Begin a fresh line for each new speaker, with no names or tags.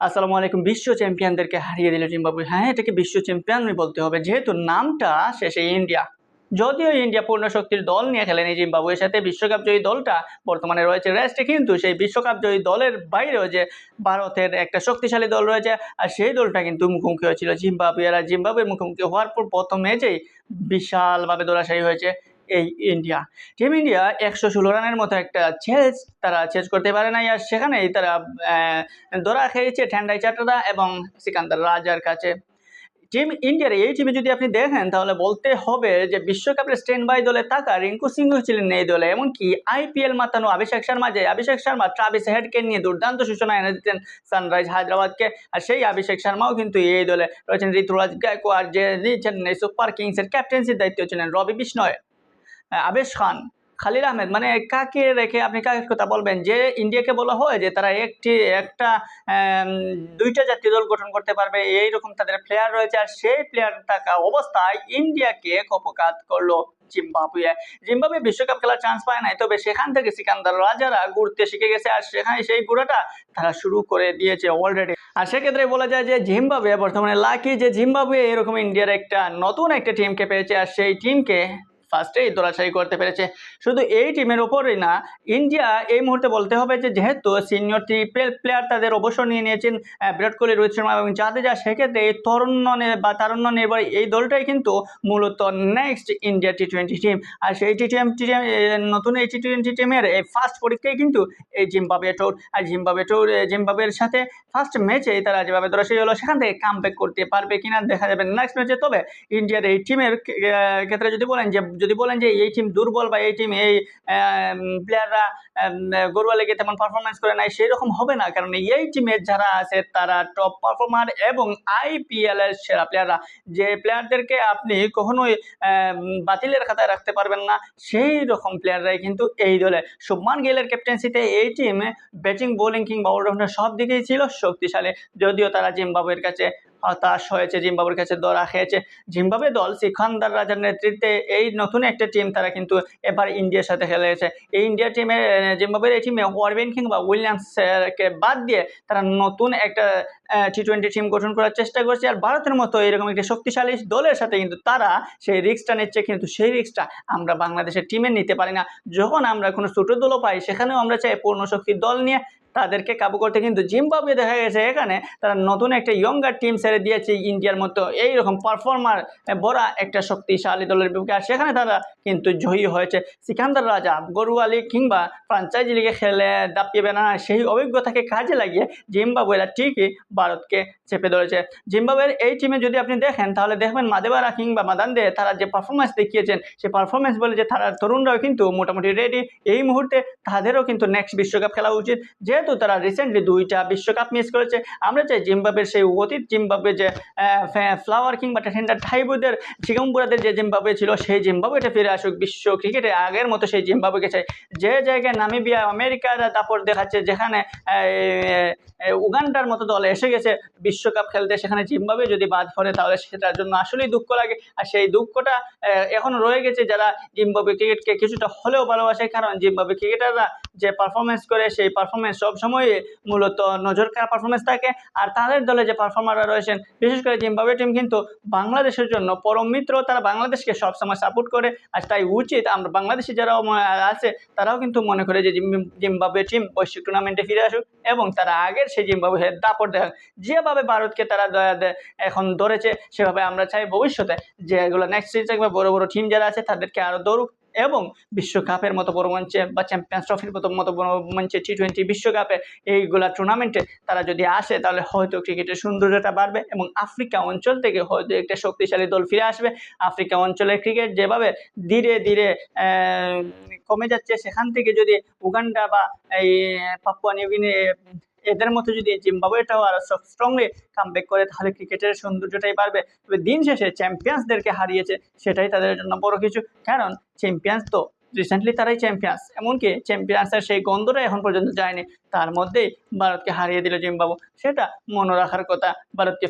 আসসালামু আলাইকুম, বিশ্ব চ্যাম্পিয়নদেরকে হারিয়ে দিল জিম্বাবুয়ে। হ্যাঁ এটাকে বিশ্ব চ্যাম্পিয়নই বলতে হবে। যেহেতু নামটা শেষে ইন্ডিয়া। যদিও ইন্ডিয়া পূর্ণ শক্তির দল নিয়ে খেলেন এই জিম্বাবুয়ের সাথে, বিশ্বকাপ জয়ী দলটা বর্তমানে রয়েছে রেস্টে, কিন্তু সেই বিশ্বকাপ জয়ী দলের বাইরেও যে ভারতের একটা শক্তিশালী দল রয়েছে, আর সেই দলটা কিন্তু মুখোমুখি হয়েছিল জিম্বাবুয়ের। আর জিম্বাবুয়ের মুখোমুখি হওয়ার পর প্রথম ম্যাচেই বিশালভাবে দৌড়াশায়ী হয়েছে। এই ইন্ডিয়া টিম ইন্ডিয়া একশো ষোলো রানের মতো একটা চেজ তারা চেজ করতে পারে নাই আর সেখানেই তারা দৌড়া খেয়েছে ঠান্ডাই চাটরা এবং সিকান্দার রাজার কাছে। টিম ইন্ডিয়ার এই টিমে যদি আপনি দেখেন, তাহলে বলতে হবে যে বিশ্বকাপের স্ট্যান্ড বাই দলে থাকা রিঙ্কু সিংহ ছিলেন এই দলে, এমনকি আইপিএল মাতানো অভিষেক শর্মা যে অভিষেক শর্মা ট্রাভিস হেডকে নিয়ে দুর্দান্ত সূচনা এনে দিতেন সানরাইজ হায়দ্রাবাদকে, আর সেই অভিষেক শর্মাও কিন্তু এই দলে রয়েছেন। ঋতুরাজ গায়কোয়ার যে নিয়েছেন সুপার কিংসের ক্যাপ্টেন্সির দায়িত্ব ছিলেন রবি বিষ্ণয়। আবেশ খান, খালিল আহমেদ মানে কাকে রেখে আপনি কাকে কথা বলবেন? যে ইন্ডিয়াকে বলা হয় যে তারা একটি, একটা দুইটা জাতীয় দল গঠন করতে পারবে, এইরকম তাদের প্লেয়ার রয়েছে, আর সেই প্লেয়ার থাকা অবস্থায় ইন্ডিয়াকে কপকাত করল জিম্বাবুয়ে। জিম্বাবুয়ে বিশ্বকাপ খেলার চান্স পায় নাই, তবে সেখান থেকে সিকান্দার রাজারা ঘুরতে শিখে গেছে, আর সেখানে সেই ঘোরাটা তারা শুরু করে দিয়েছে অলরেডি আর সেক্ষেত্রে বলা যায় যে জিম্বাবুয়ে বর্তমানে লাকি, যে জিম্বাবুয়ে এরকম ইন্ডিয়ার একটা নতুন একটা টিমকে পেয়েছে, আর সেই টিমকে ফার্স্টেই দোলাশাই করতে পেরেছে। শুধু এই টিমের ওপরই না ইন্ডিয়া এই মুহূর্তে বলতে হবে যে, যেহেতু সিনিয়র প্লেয়ার তাদের অবসর নিয়ে নিয়েছেন বিরাট কোহলি, রোহিত শর্মা এবং জাদেজা, সেক্ষেত্রে এই তরুণ নে- বা তারুণ্য নির্ভর এই দলটাই কিন্তু মূলত next India T twenty team আর সেই টি টোয়েন্টি নতুন এই টি টোয়েন্টি টিমের এই ফার্স্ট পরীক্ষায় কিন্তু এই জিম্বাবুয়ে টোর আর জিম্বাবুয়ে টোর জিম্বাবুয়ের সাথে ফার্স্ট ম্যাচে তারা যেভাবে দরাশাই হলো সেখান থেকে কাম করতে পারবে কিনা দেখা যাবে নেক্সট ম্যাচে তবে ইন্ডিয়ার এই টিমের ক্ষেত্রে যদি বলেন যে যদি বলেন যে এই টিম দুর্বল বা এই টিম এই প্লেয়াররা গরুয়া লেগে তেমন পারফরমেন্স করে নাই সেই রকম হবে না। কারণ এই টিমের যারা আছে, তারা টপ পারফর্মার এবং আইপিএল এর সেরা প্লেয়াররা যে প্লেয়ারদেরকে আপনি কখনোই বাতিলের খাতায় রাখতে পারবেন না, সেই রকম প্লেয়াররাই কিন্তু এই দলে। শুভমান গিলের ক্যাপ্টেন্সিতে এই টিম ব্যাটিং বোলিং কিংবা অলরাউন্ডার সব দিকেই ছিল শক্তিশালী। যদিও তারা জিম্বাবুয়ের কাছে হতাশ হয়েছে জিম্বাবুর কাছে দরা খেয়েছে। জিম্বাবুয়ে দল সিখান্দার রাজার নেতৃত্বে এই নতুন একটা টিম তারা কিন্তু এবার ইন্ডিয়ার সাথে খেলেছে। এই ইন্ডিয়া টিমে জিম্বাবুয়ের এই টিমে ওয়ারবিন কিংবা উইলিয়ামসকে বাদ দিয়ে তারা নতুন একটা টি টোয়েন্টি টিম গঠন করার চেষ্টা করছে। আর ভারতের মতো এরকম একটি শক্তিশালী দলের সাথে কিন্তু তারা সেই রিক্সটা নিচ্ছে, কিন্তু সেই রিক্সটা আমরা বাংলাদেশের টিমে নিতে পারি না। যখন আমরা কোনো ছোটো দলও পাই, সেখানেও আমরা চাই পূর্ণ শক্তির দল নিয়ে তাদেরকে কাবু করতে কিন্তু জিম্বাবুয়ে দেখা গেছে। এখানে তারা নতুন একটা ইয়ঙ্গার টিম ছেড়ে দিয়েছে ইন্ডিয়ার মতো। এইরকম পারফর্মার বড় একটা শক্তিশালী দলের বিপক্ষে। আর সেখানে তারা কিন্তু জয়ী হয়েছে। সিকান্দার রাজা, গরুয়ালি কিংবা ফ্রাঞ্চাইজি লিগে খেলে দাপিয়ে বেনা সেই অভিজ্ঞতাকে কাজে লাগিয়ে জিম্বাবুয়েরা ঠিকই ভারতকে চেপে ধরেছে। জিম্বাবুয়ের এই টিমে যদি আপনি দেখেন, তাহলে দেখবেন মাদেবারা কিংবা মাদান্দে তারা যে পারফরমেন্স দেখিয়েছেন সেই পারফরমেন্স বলে যে তারা তরুণরাও কিন্তু মোটামুটি রেডি এই মুহূর্তে তাদেরও কিন্তু নেক্সট বিশ্বকাপ খেলা উচিত। যেহেতু তারা রিসেন্টলি দুইটা বিশ্বকাপ মিস করেছে, আমরা চাই জিম্বাবের সেই অতীত জিম্বাবে যে ফ্লাওয়ার কিংবা টেন্ডার ঠাইবুদের চিগম্বুরাদের যে জিম্বাবে ছিল, সেই জিম্বাবুয়েটা ফিরে আসুক বিশ্ব ক্রিকেটে। আগের মতো সেই জিম্বাবুকে চাই। যে জায়গায় নামিবিয়া, আমেরিকার দাপট দেখাচ্ছে, যেখানে উগান্ডার মতো দল এসে গেছে, বিশ্বকাপ খেলতে, সেখানে জিম্বাবে যদি বাদ পড়ে, তাহলে সেটার জন্য আসলেই দুঃখ লাগে। আর সেই দুঃখটা এখন রয়ে গেছে যারা জিম্বাবুয়ে ক্রিকেটকে কিছুটা হলেও ভালোবাসে, কারণ জিম্বাবুয়ে ক্রিকেটাররা যে পারফরমেন্স করে, সেই পারফরমেন্স সবসময় মূলত নজর কাড়া পারফরমেন্স থাকে। আর তাদের দলে যে পারফর্মাররা রয়েছেন, বিশেষ করে জিম্বাবুয়ে টিম কিন্তু বাংলাদেশের জন্য পরম মিত্র, তারা বাংলাদেশকে সবসময় সাপোর্ট করে। আর তাই উচিত আমরা বাংলাদেশি যারা আছে, তারাও কিন্তু মনে করে যে জিম- জিম্বাবুয়ে টিম বৈশ্বিক টুর্নামেন্টে ফিরে আসুক এবং তারা আগের সেই জিম্বাবুয়ে দাপট দেখাক। যেভাবে ভারতকে তারা এখন ধরেছে, সেভাবে আমরা চাই ভবিষ্যতে যে এগুলো নেক্সট সিরিজ থাকবে, বড় বড় টিম যারা আছে, তাদেরকে আরও দৌড়ুক এবং বিশ্বকাপের মতো বড় মঞ্চে বা চ্যাম্পিয়ন্স ট্রফির মতো মতো বড় মঞ্চে টি টোয়েন্টি বিশ্বকাপে এইগুলা টুর্নামেন্টে তারা যদি আসে, তাহলে হয়তো ক্রিকেটের সৌন্দর্যটা বাড়বে এবং আফ্রিকা অঞ্চল থেকে হয়তো একটা শক্তিশালী দল ফিরে আসবে। আফ্রিকা অঞ্চলের ক্রিকেট যেভাবে ধীরে ধীরে কমে যাচ্ছে, সেখান থেকে যদি উগান্ডা বা এই পাপুয়া নিউগিনি এদের মধ্যে যদি জিম্বাবুয়েটাও আরও স্ট্রংলি কামব্যাক করে, তাহলে ক্রিকেটের সৌন্দর্যটাই বাড়বে। তবে দিন শেষে চ্যাম্পিয়ন্সদেরকে হারিয়েছে, সেটাই তাদের জন্য বড় কিছু। কারণ চ্যাম্পিয়ন্স তো রিসেন্টলি তারাই চ্যাম্পিয়ন্স এমনকি চ্যাম্পিয়ন্সের সেই গন্ধটা এখন পর্যন্ত যায়নি। তার মধ্যেই ভারতকে হারিয়ে দিল জিম্বাবু সেটা মনে রাখার কথা ভারতকে